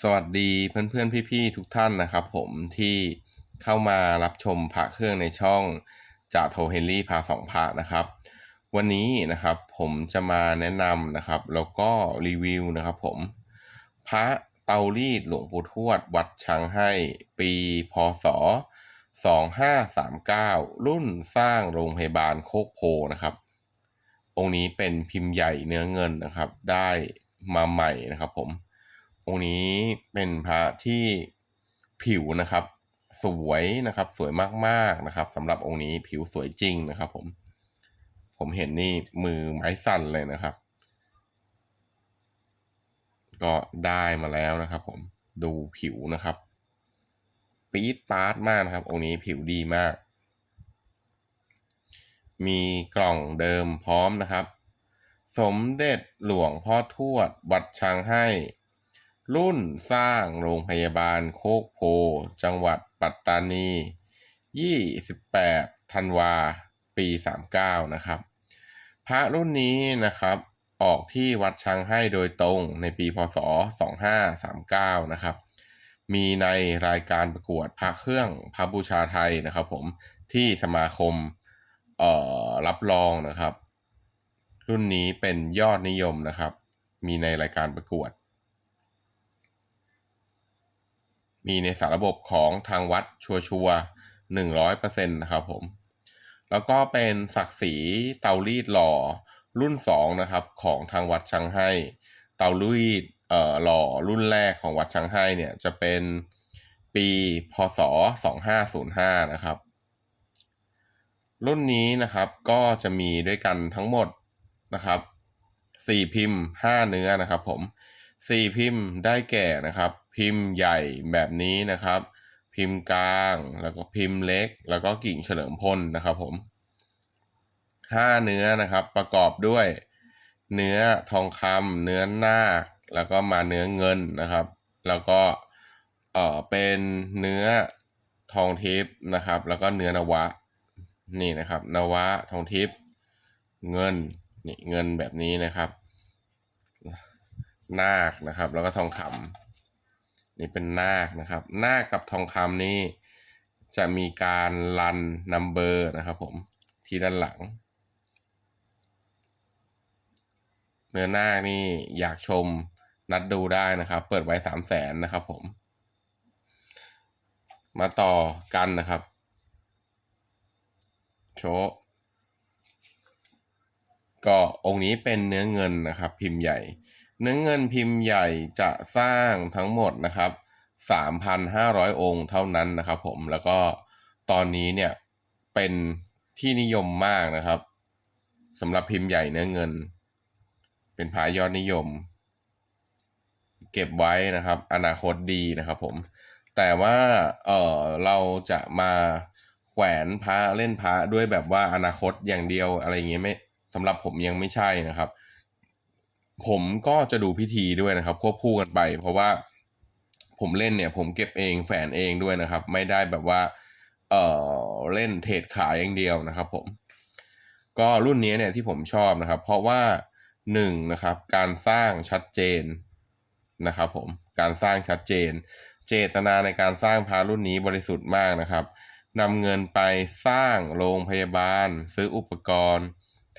สวัสดีเพื่อนๆ พี่ๆ ทุกท่านนะครับผมที่เข้ามารับชมพระเครื่องในช่องจากโทเฮนรี่พาสองพระนะครับ วันนี้นะครับผมจะมาแนะนำนะครับ แล้วก็รีวิวนะครับผม พระเตารีดหลวงปู่ทวดวัดช้างให้ปีพศ 2539 รุ่นสร้างโรงพยาบาลโคกโพนะครับองค์นี้เป็นพิมพ์ใหญ่เนื้อเงินนะครับ ได้มาใหม่นะครับผม องค์นี้เป็นพระที่ผิวนะครับ สวยนะครับ สวยมากๆนะครับสำหรับองค์นี้ผิวสวยจริงนะครับ ผม ผมเห็นนี่มือไม้สั่นเลยนะครับ ก็ได้มาแล้วนะครับ ผมดูผิวนะครับปี๊ดปาร์ตมากนะครับ องค์นี้ผิวดีมาก มีกล่องเดิมพร้อมนะครับ สมเด็จหลวงพ่อทวดวัดช้างให้ รุ่นสร้างโรงพยาบาลโคกโพ จังหวัดปัตตานี 28 ธันวา ปี 39 นะครับ พระรุ่นนี้นะครับ ออกที่วัดช้างให้โดยตรงในปีพศ 2539 นะครับ มีในรายการประกวดพระเครื่องพระบูชาไทยนะครับผม ที่สมาคมเอ่อรับรองนะครับ รุ่นนี้เป็นยอดนิยมนะครับ มีในรายการประกวด มีในสารระบบของทางวัดชัวชัวหนึ่งร้อยเปอร์เซ็นต์นะครับผม แล้วก็เป็นศักดิ์ศรีเตารีดหล่อรุ่นสองนะครับของทางวัดชังให้เตารีดเอ่อหล่อรุ่นแรกของวัดชังให้เนี่ยจะเป็นปีพศสองห้าศูนย์ห้านะครับ รุ่นนี้นะครับก็จะมีด้วยกันทั้งหมดนะครับสี่พิมพ์ห้าเนื้อนะครับผมสี่พิมพ์ได้แก่นะครับ พิมพ์ใหญ่แบบนี้นะครับ พิมพ์กลางแล้วก็พิมพ์เล็ก แล้วก็กิ่งเฉลิมพลนะครับผมห้าเนื้อนะครับประกอบด้วย เนื้อทองคำเนื้อนาคแล้วก็มาเนื้อเงินนะครับ แล้วก็เออเป็นเนื้อทองทิพย์นะครับ แล้วก็เนื้อนวะนี่นะครับ นวะทองทิพย์เงินนี่เงินแบบนี้นะครับ นาคนะครับ แล้วก็ทองคำ นี่เป็นนาคนะครับนาคกับทองคำนี่จะมีการรันนัมเบอร์นะครับผมที่ด้านหลัง เนื้อหน้านี่อยากชมนัดดูได้นะครับ เปิดไว้สามแสนนะครับผม มาต่อกันนะครับ โชก็องค์นี้เป็นเนื้อเงินนะครับ พิมพ์ใหญ่ เนื้อเงินพิมพ์ใหญ่จะสร้างทั้งหมดนะครับ 3,500 องค์เท่านั้นนะครับผมแล้วก็ตอนนี้เนี่ยเป็นที่นิยมมากนะครับสำหรับพิมพ์ใหญ่เนื้อเงิน เป็นพายอดนิยม เก็บไว้นะครับ อนาคตดีนะครับผม แต่ว่าเออเราจะมาแขวนพระเล่นพระด้วยแบบว่าอนาคตอย่างเดียวอะไรอย่างเงี้ยไม่สำหรับผมยังไม่ใช่นะครับ ผมก็จะดูพิธีด้วยนะครับ ควบคู่กันไป เพราะว่าผมเล่นเนี่ย ผมเก็บเองแฝนเองด้วยนะครับ ไม่ได้แบบว่า เออเล่นเทรดขายอย่างเดียวนะครับ ผม ก็รุ่นนี้เนี่ยที่ผมชอบนะครับ เพราะว่าหนึ่งนะครับ การสร้างชัดเจนนะครับ ผมการสร้างชัดเจน เจตนาในการสร้างพารุ่นนี้บริสุทธิ์มากนะครับนำเงินไปสร้างโรงพยาบาล ซื้ออุปกรณ์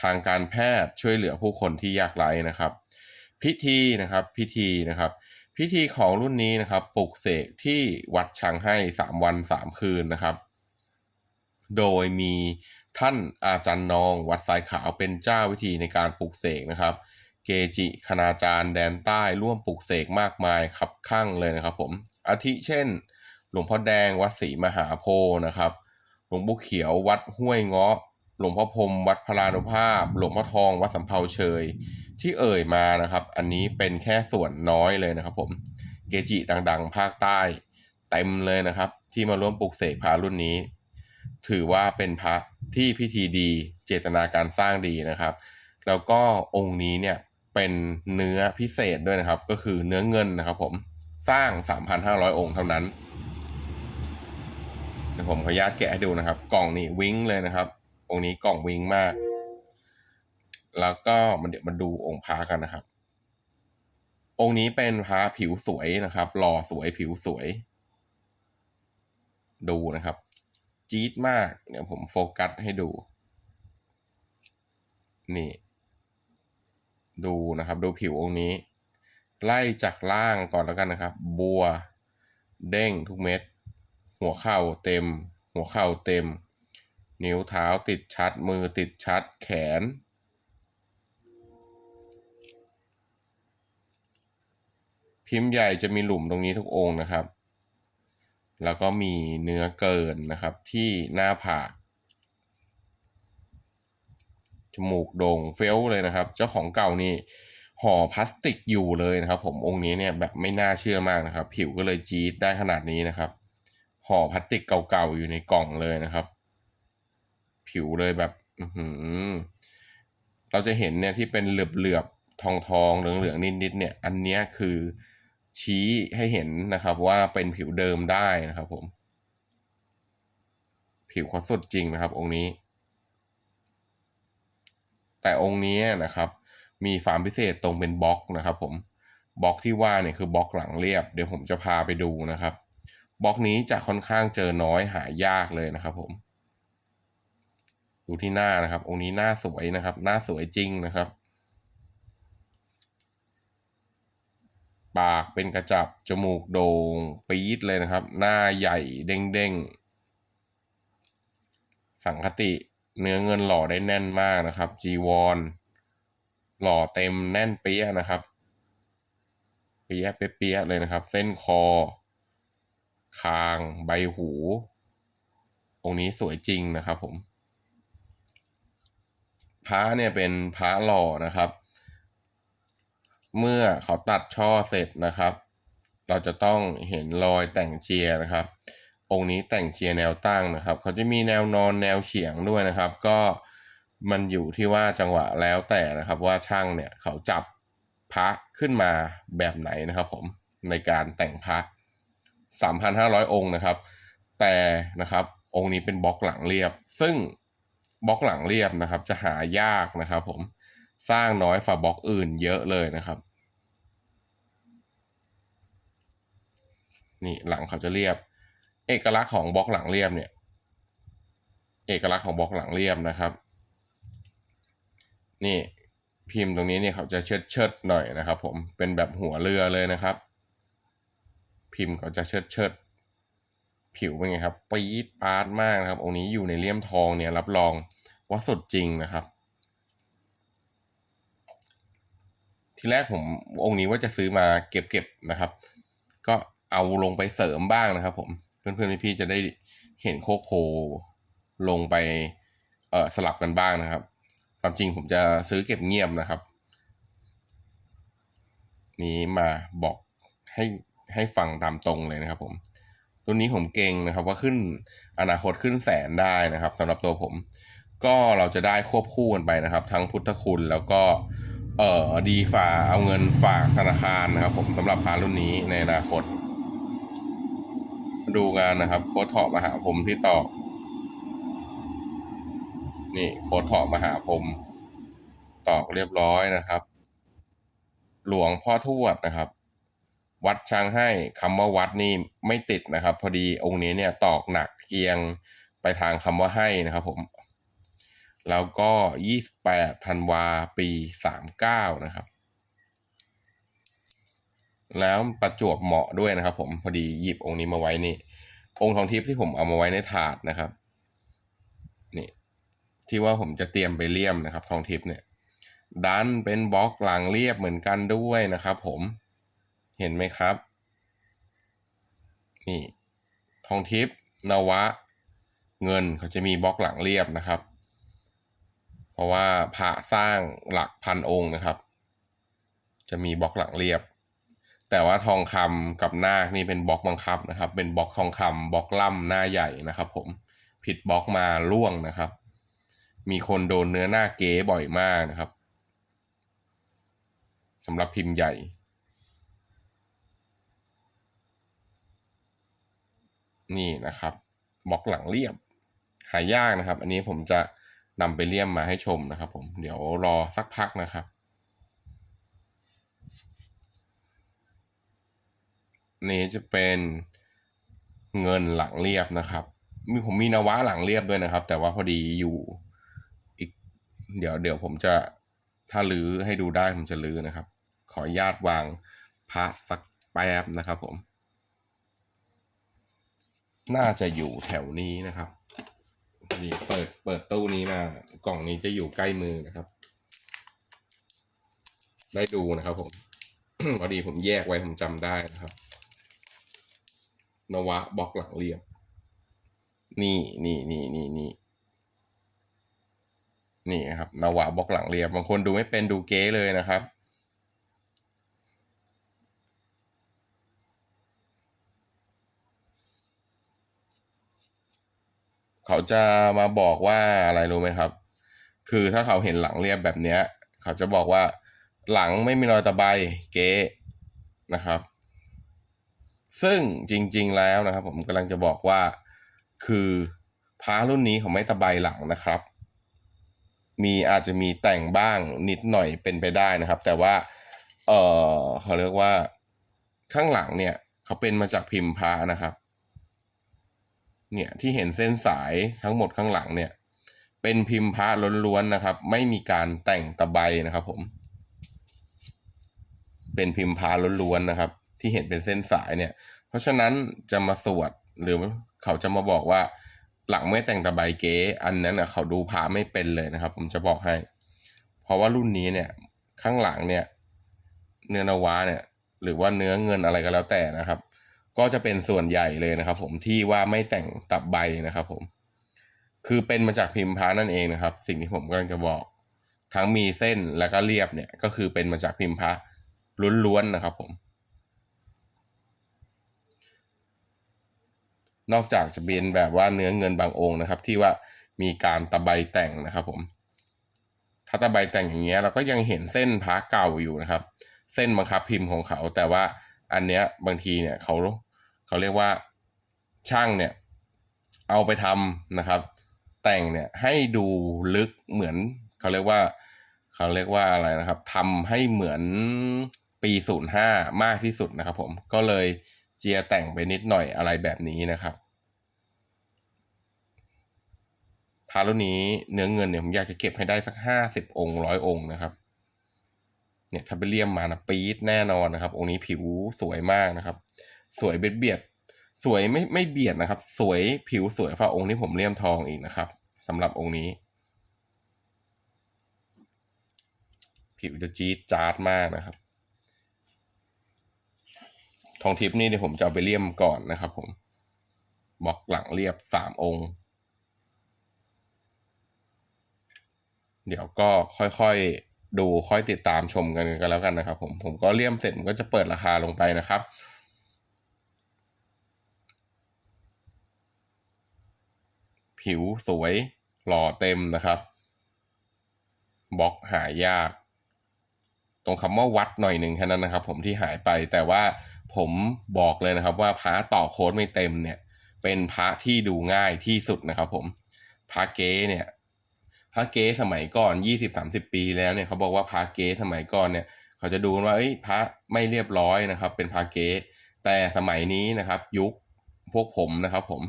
ทางการแพทย์ช่วยเหลือผู้คนที่ยากไร้นะครับ พิธีนะครับพิธีนะครับ พิธีของรุ่นนี้นะครับปลุกเสกที่วัดช้างให้สามวันสามคืนนะครับ โดยมีท่านอาจารย์นองวัดสายขาวเป็นเจ้าวิธีในการปลุกเสกนะครับ เกจิคณาจารย์แดนใต้ร่วมปลุกเสกมากมายครับข้างเลยนะครับ ผมอาทิเช่น หลวงพ่อแดงวัดศรีมหาโพธิ์นะครับ หลวงปู่เขียววัดห้วยเงาะหลวงพ่อพรมวัดพลานุภาพ หลวงพ่อทองวัดสำเภาเชย ที่เอ่ยมานะครับ อันนี้เป็นแค่ส่วนน้อยเลยนะครับ ผมเกจิดังๆ ภาคใต้เต็มเลยนะครับ ที่มาร่วมปลุกเสกพระรุ่นนี้ ถือว่าเป็นพระที่พิธีดีเจตนาการสร้างดีนะครับ แล้วก็องค์นี้เนี่ยเป็นเนื้อพิเศษด้วยนะครับ ก็คือเนื้อเงินนะครับ ผมสร้าง 3,500 องค์เท่านั้นเดี๋ยวผมขออนุญาตแกะให้ดูนะครับ กล่องนี่วิ้งเลยนะครับ องค์นี้กล่องวิ้งมาก แล้วก็มันเดี๋ยวมาดูองค์พระกันนะครับ องค์นี้เป็นพระผิวสวยนะครับ หล่อสวยผิวสวย ดูนะครับ จี๊ดมาก เดี๋ยวผมโฟกัสให้ดู นี่ ดูนะครับ ดูผิวองค์นี้ ไล่จากล่างก่อนแล้วกันนะครับ บัว เด้งทุกเม็ด หัวเข่าเต็ม หัวเข่าเต็ม นิ้วเท้าติดชัด มือติดชัด แขน พิมพ์ใหญ่จะมีหลุมตรงนี้ทุกองค์นะครับ แล้วก็มีเนื้อเกินนะครับที่หน้าผากจมูกโด่งเฟ้ลเลยนะครับ เจ้าของเก่านี่ห่อพลาสติกอยู่เลยนะครับ ผมองค์นี้เนี่ยแบบไม่น่าเชื่อมากนะครับ ผิวก็เลยจี๊ดได้ขนาดนี้นะครับห่อพลาสติกเก่าๆอยู่ในกล่องเลยนะครับ ผิวเลยแบบอืเราจะเห็นเนี่ยที่เป็นเหลือบๆทองๆเหลืองๆนิดๆเนี่ย อันนี้คือ ชี้ให้เห็นนะครับว่าเป็นผิวเดิมได้นะครับผม ผิวเขาสดจริงนะครับ องค์นี้ แต่องค์นี้นะครับ มีความพิเศษตรงเป็นบล็อกนะครับ ผมบล็อกที่ว่าเนี่ยคือบล็อกหลังเรียบ เดี๋ยวผมจะพาไปดูนะครับบล็อกนี้จะค่อนข้างเจอน้อยหายากเลยนะครับผมดูที่หน้านะครับ องค์นี้หน้าสวยนะครับ หน้าสวยจริงนะครับ ปากเป็นกระจับ จมูกโด่งปี๊ดเลยนะครับ หน้าใหญ่เด้งๆสังคติเนื้อเงินหล่อได้แน่นมากนะครับ จีวรหล่อเต็มแน่นเปี้ยนะครับ เปี้ยเปี้ยเลยนะครับ เส้นคอ คางใบหู องค์นี้สวยจริงนะครับผมพระเนี่ยเป็นพระหล่อนะครับ เมื่อเขาตัดช่อเสร็จนะครับ เราจะต้องเห็นรอยแต่งเจียนะครับ องค์นี้แต่งเจียแนวตั้งนะครับ เขาจะมีแนวนอนแนวเฉียงด้วยนะครับ ก็มันอยู่ที่ว่าจังหวะแล้วแต่นะครับ ว่าช่างเนี่ยเขาจับพระขึ้นมาแบบไหนนะครับ ผมในการแต่งพระ3,500 องค์นะครับ แต่นะครับองค์นี้เป็นบล็อกหลังเรียบ ซึ่งบล็อกหลังเรียบนะครับ จะหายากนะครับ ผม สร้างน้อยฝ่าบล็อกอื่นเยอะเลยนะครับ นี่หลังเขาจะเรียบ เอกลักษณ์ของบล็อกหลังเรียบเนี่ย เอกลักษณ์ของบล็อกหลังเรียบนะครับ นี่พิมพ์ตรงนี้เนี่ยเขาจะเชิดเชิดหน่อยนะครับ ผมเป็นแบบหัวเรือเลยนะครับ พิมพ์เขาจะเชิดเชิดผิวเป็นไงครับปี๊ดปาดมากนะครับองค์นี้อยู่ในเลี่ยมทองเนี่ยรับรองว่าสดจริงนะครับ ทีแรกผมองค์นี้ว่าจะซื้อมาเก็บๆนะครับ ก็เอาลงไปเสริมบ้างนะครับผมเพื่อนๆพี่ๆจะได้เห็นโคโคลงไปเอ่อสลับกันบ้างนะครับ ความจริงผมจะซื้อเก็บเงียบนะครับ นี้มาบอกให้ให้ฟังตามตรงเลยนะครับ ผมรุ่นนี้ผมเก่งนะครับ ว่าขึ้นอนาคตขึ้นแสนได้นะครับสำหรับตัวผม ก็เราจะได้ควบคู่กันไปนะครับ ทั้งพุทธคุณแล้วก็ เอ่อดีฝ่าเอาเงินฝากธนาคารนะครับผมสำหรับพารุ่นนี้ในอนาคต ดูงานนะครับ โค้ดถอมาหาผมที่ตอกนี่โค้ดถอมาหาผมตอกเรียบร้อยนะครับ หลวงพ่อทวดนะครับ วัดช้างให้คำว่าวัดนี่ไม่ติดนะครับ พอดีองค์นี้เนี่ยตอกหนักเอียงไปทางคำว่าให้นะครับ ผม แล้วก็ 28ธันวาปี 39 นะครับ แล้วประจวบเหมาะด้วยนะครับ ผมพอดีหยิบองค์นี้มาไว้นี่ องค์ทองทิพย์ที่ผมเอามาไว้ในถาดนะครับ นี่ ที่ว่าผมจะเตรียมไปเลี่ยมนะครับ ทองทิพย์เนี่ย ดันเป็นบล็อกหลังเรียบเหมือนกันด้วยนะครับ ผมเห็นไหมครับ นี่ ทองทิพย์นวะ เงินเขาจะมีบล็อกหลังเรียบนะครับ เพราะว่าพระสร้างหลักพันองค์นะครับ จะมีบล็อกหลังเรียบ แต่ว่าทองคำกับนาคนี่เป็นบล็อกบังคับนะครับ เป็นบล็อกทองคำบล็อกล่ำหน้าใหญ่นะครับ ผมผิดบล็อกมาล่วงนะครับ มีคนโดนเนื้อหน้าเก๋บ่อยมากนะครับสำหรับพิมพ์ใหญ่ นี่นะครับบล็อกหลังเรียบ หายากนะครับ อันนี้ผมจะ นำไปเลี่ยมมาให้ชมนะครับ ผมเดี๋ยวรอสักพักนะครับ นี่จะเป็นเงินหลังเรียบนะครับมีผมมีนวะหลังเรียบด้วยนะครับ แต่ว่าพอดีอยู่อีก เดี๋ยวเดี๋ยวผมจะถ้าลื้อให้ดูได้ผมจะลื้อนะครับ ขออนุญาตวางพระสักแป๊บนะครับผม น่าจะอยู่แถวนี้นะครับ นี่เปิดเปิดตู้นี้มากล่องนี้จะอยู่ใกล้มือนะครับ ได้ดูนะครับผมพอดีผมแยกไว้ผมจำได้นะครับ นวะบล็อกหลังเรียบ นี่นี่นี่นี่นี่นี่ครับนวะบล็อกหลังเรียบบางคนดูไม่เป็นดูเก๊เลยนะครับ เขาจะมาบอกว่าอะไรรู้ไหมครับ คือถ้าเขาเห็นหลังเรียบแบบเนี้ย เขาจะบอกว่าหลังไม่มีรอยตะไบเก๊นะครับ ซึ่งจริง ๆ แล้วนะครับ ผมกำลังจะบอกว่าคือพารุ่นนี้เขาไม่ตะไบหลังนะครับ มีอาจจะมีแต่งบ้างนิดหน่อยเป็นไปได้นะครับ แต่ว่า เออเขาเรียกว่าข้างหลังเนี่ย เขาเป็นมาจากพิมพ์พานะครับ เนี่ยที่เห็นเส้นสายทั้งหมดข้างหลังเนี่ย เป็นพิมพ์พระล้วนๆนะครับ ไม่มีการแต่งตะไบนะครับผม เป็นพิมพ์พระล้วนๆนะครับ ที่เห็นเป็นเส้นสายเนี่ย เพราะฉะนั้นจะมาสวดหรือเขาจะมาบอกว่าหลังไม่แต่งตะไบเก๋อันนั้นอะเขาดูพระไม่เป็นเลยนะครับ ผมจะบอกให้ เพราะว่ารุ่นนี้เนี่ยข้างหลังเนี่ย เนื้อนวะเนี่ย หรือว่าเนื้อเงินอะไรก็แล้วแต่นะครับ ก็จะเป็นส่วนใหญ่เลยนะครับ ผมที่ว่าไม่แต่งตับใบนะครับ ผม คือเป็นมาจากพิมพ์พระนั่นเองนะครับ สิ่งที่ผมกำลังจะบอก ทั้งมีเส้นแล้วก็เรียบเนี่ย ก็คือเป็นมาจากพิมพ์พระล้วนๆนะครับ ผม นอกจากจะเป็นแบบว่าเนื้อเงินบางองค์นะครับ ที่ว่ามีการตะไบแต่งนะครับ ผม ถ้าตะไบแต่งอย่างเงี้ย เราก็ยังเห็นเส้นพระเก่าอยู่นะครับ เส้นบังคับพิมพ์ของเขาแต่ว่าอันเนี้ยบางทีเนี่ยเขา เขาเรียกว่าช่างเนี่ยเอาไปทำนะครับ แต่งเนี่ยให้ดูลึกเหมือนเขาเรียกว่าเขาเรียกว่าอะไรนะครับทำให้เหมือนปีศูนย์ห้ามากที่สุดนะครับผมก็เลยเจียแต่งไปนิดหน่อยอะไรแบบนี้นะครับพารุ่นนี้เนื้อเงินเนี่ยผมอยากจะเก็บให้ได้สักห้าสิบองค์ร้อยองค์นะครับ เนี่ยถ้าไปเลี่ยมมานะปี๊ดแน่นอนนะครับ องค์นี้ผิวสวยมากนะครับ สวยเบียดเบียดสวยไม่ไม่เบียดนะครับ สวยผิวสวยฝ่าองค์ที่ผมเลี่ยมทองอีกนะครับสำหรับองค์นี้ ผิวจะจี๊ดจาดมากนะครับ ทองทิพย์นี่เดี๋ยวผมจะเอาไปเลี่ยมก่อนนะครับ ผมบล็อกหลังเรียบสามองค์ เดี๋ยวก็ค่อยๆดูค่อยติดตามชมกันกันแล้วกันนะครับ ผมผมก็เลี่ยมเสร็จผมก็จะเปิดราคาลงไปนะครับ ผิวสวยหล่อเต็มนะครับบล็อกหายาก ตรงคำว่าวัดหน่อยหนึ่งแค่นั้นนะครับ ผมที่หายไปแต่ว่าผมบอกเลยนะครับว่าพระต่อโค้ดไม่เต็มเนี่ย เป็นพระที่ดูง่ายที่สุดนะครับ ผมพระเก๊เนี่ยพระเก๊สมัยก่อนยี่สิบสามสิบปีแล้วเนี่ยเขาบอกว่าพระเก๊สมัยก่อนเนี่ย เขาจะดูว่าเอ้ยพระไม่เรียบร้อยนะครับ เป็นพระเก๊แต่สมัยนี้นะครับ ยุคพวกผมนะครับ ผม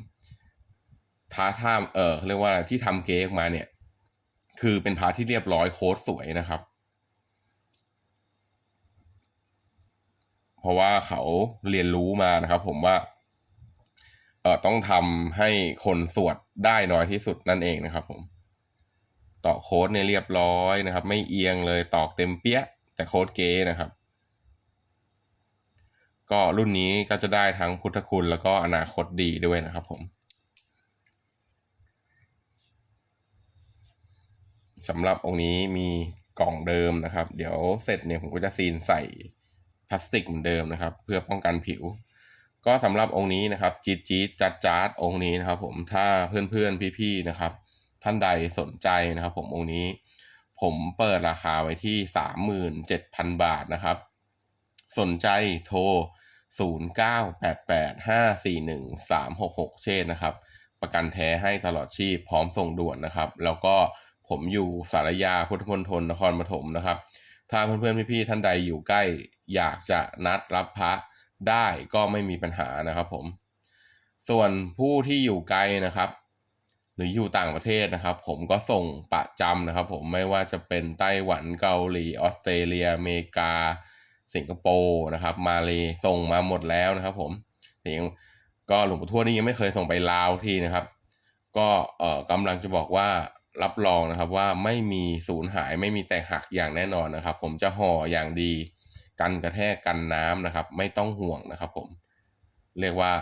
พระท่ามเออเรียกว่าที่ทำเก๊ออกมาเนี่ย คือเป็นพระที่เรียบร้อยโค้ดสวยนะครับ เพราะว่าเขาเรียนรู้มานะครับ ผมว่าเออต้องทำให้คนสวดได้น้อยที่สุดนั่นเองนะครับผมต่อโค้ดเนี่ยเรียบร้อยนะครับ ไม่เอียงเลยตอกเต็มเปี้ยแต่โค้ดเก๋นะครับ ก็รุ่นนี้ก็จะได้ทั้งพุทธคุณแล้วก็อนาคตดีด้วยนะครับผม สำหรับองค์นี้มีกล่องเดิมนะครับ เดี๋ยวเสร็จเนี่ยผมก็จะซีนใส่พลาสติกเหมือนเดิมนะครับ เพื่อป้องกันผิว ก็สำหรับองค์นี้นะครับจี๊ดจี๊ดจัดจัดองค์นี้นะครับ ผมถ้าเพื่อนๆพี่ๆนะครับ ท่านใดสนใจนะครับ ผมองค์นี้ ผมเปิดราคาไว้ที่สามหมื่นเจ็ดพันบาทนะครับ สนใจโทรศูนย์เก้าแปดแปดห้าสี่หนึ่งสามหกหกเช่นนะครับ ประกันแท้ให้ตลอดชีพพร้อมส่งด่วนนะครับ แล้วก็ ผมอยู่สารยาพุทธมณฑลนครปฐมนะครับ ถ้าเพื่อนๆพี่ๆท่านใดอยู่ใกล้ อยากจะนัดรับพระได้ก็ไม่มีปัญหานะครับผม ส่วนผู้ที่อยู่ไกลนะครับ หรืออยู่ต่างประเทศนะครับ ผมก็ส่งประจำนะครับ ผมไม่ว่าจะเป็นไต้หวันเกาหลีออสเตรเลียอเมริกา สิงคโปร์นะครับ มาเลยส่งมาหมดแล้วนะครับ ผมแต่ยังก็หลวงปู่ทวดนี่ยังไม่เคยส่งไปลาวที่นะครับ ก็เอ่อกำลังจะบอกว่า รับรองนะครับว่าไม่มีสูญหายไม่มีแตกหักอย่างแน่นอนนะครับ ผมจะห่ออย่างดี กันกระแทกกันน้ำนะครับ ไม่ต้องห่วงนะครับ ผม เรียกว่า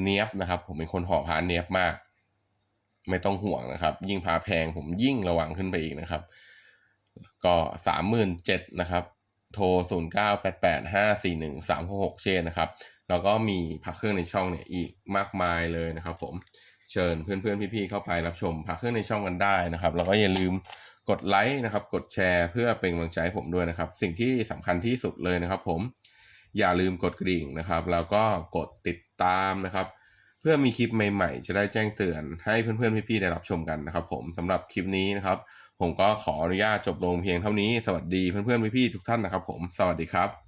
เนียบนะครับ ผมเป็นคนห่อผ้าเนียบมาก ไม่ต้องห่วงนะครับ ยิ่งพาแพงผมยิ่งระวังขึ้นไปอีกนะครับ ก็สามหมื่นเจ็ดนะครับ โทรศูนย์เก้าแปดแปดห้าสี่หนึ่งสามหกหกเชนนะครับ แล้วก็มีพักเครื่องในช่องเนี่ยอีกมากมายเลยนะครับ ผม เชิญเพื่อนๆพี่ๆเข้าไปรับชมพักเครื่องในช่องกันได้นะครับ แล้วก็อย่าลืมกดไลค์นะครับ กดแชร์เพื่อเป็นกำลังใจให้ผมด้วยนะครับ สิ่งที่สำคัญที่สุดเลยนะครับ ผมอย่าลืมกดกระดิ่งนะครับ แล้วก็กดติดตามนะครับ เพื่อมีคลิปใหม่ๆ จะได้แจ้งเตือนให้เพื่อนๆพี่ๆได้รับชมกันนะครับ ผมสำหรับคลิปนี้นะครับ ผมก็ขออนุญาตจบลงเพียงเท่านี้สวัสดีเพื่อนๆพี่ๆทุกท่านนะครับ ผมสวัสดีครับ